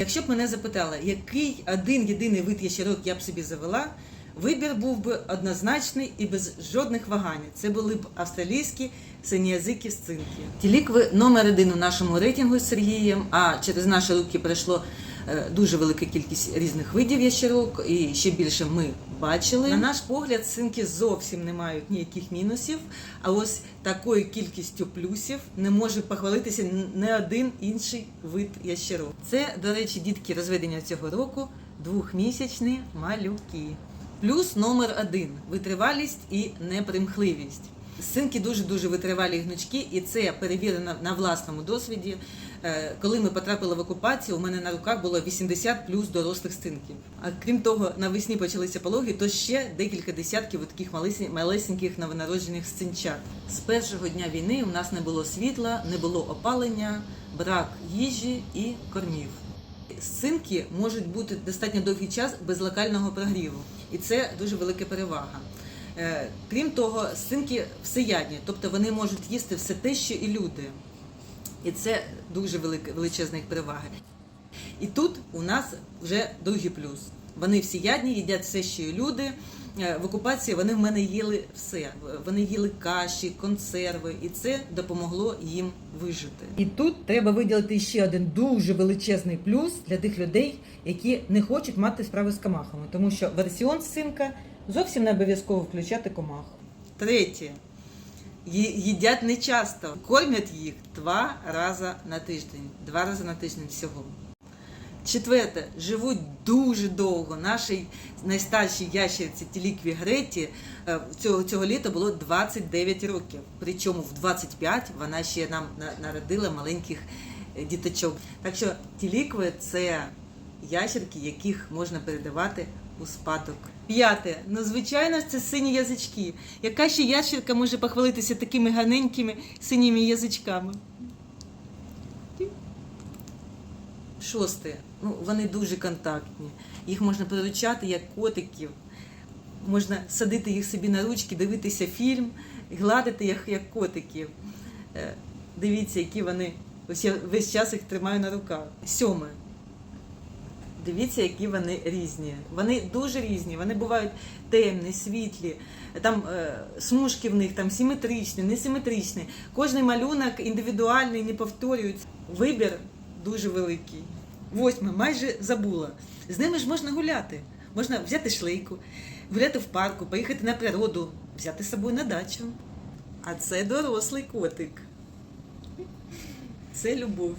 Якщо б мене запитали, який один єдиний вид ящерок я б собі завела, вибір був би однозначний і без жодних вагань. Це були б австралійські синіязикі сцинки. Ті лікви номер один у нашому рейтингу з Сергієм, а через наші руки пройшло дуже велика кількість різних видів ящерок, і ще більше ми бачили. На наш погляд, синки зовсім не мають ніяких мінусів, а ось такою кількістю плюсів не може похвалитися не один інший вид ящерок. Це, до речі, дітки розведення цього року двохмісячні малюки. Плюс номер один витривалість і непримхливість. Синки дуже дуже витривалі гнучки, і це перевірено на власному досвіді. Е, Коли ми потрапили в окупацію, у мене на руках було 80 плюс дорослих синків. А крім того, навесні почалися пологи, то ще декілька десятків таких малесень- малесеньких новонароджених синчат. З першого дня війни у нас не було світла, не було опалення, брак їжі і кормів. Синки можуть бути достатньо довгий час без локального прогріву, і це дуже велика перевага. Е, Крім того, синки всеядні, тобто вони можуть їсти все те, що і люди. І це дуже величезна їх перевага. І тут у нас вже другий плюс. Вони всеядні, їдять все, що і люди. Е, В окупації вони в мене їли все. Вони їли каші, консерви, і це допомогло їм вижити. І тут треба виділити ще один дуже величезний плюс для тих людей, які не хочуть мати справи з комахами, тому що в раціон синка зовсім не обов'язково включати комах. Третє. Їдять не часто, кормять їх два рази на тиждень. Два рази на тиждень всього. Четверте, живуть дуже довго. Нашій найстаршій ящерці Тілікві Греті е, цього, цього літа було 29 років. Причому в 25 вона ще нам народила маленьких е, діточок. Так що тілікви це ящерки, яких можна передавати у спадок. П'яте. Ну, звичайно це сині язички. Яка ще ящерка може похвалитися такими гарненькими синіми язичками? Шосте. Ну, вони дуже контактні. Їх можна приручати як котиків. Можна садити їх собі на ручки, дивитися фільм, гладити їх як котиків. Е, Дивіться, які вони. Ось я весь час їх тримаю на руках. Сьоме. Дивіться, які вони різні. Вони дуже різні. Вони бувають темні, світлі, там е, смужки в них там симетричні, несиметричні. Кожний малюнок індивідуальний, не повторюють. Вибір дуже великий. Восьме, майже забула. З ними ж можна гуляти. Можна взяти шлейку, гуляти в парку, поїхати на природу, взяти з собою на дачу. А це дорослий котик. Це любов.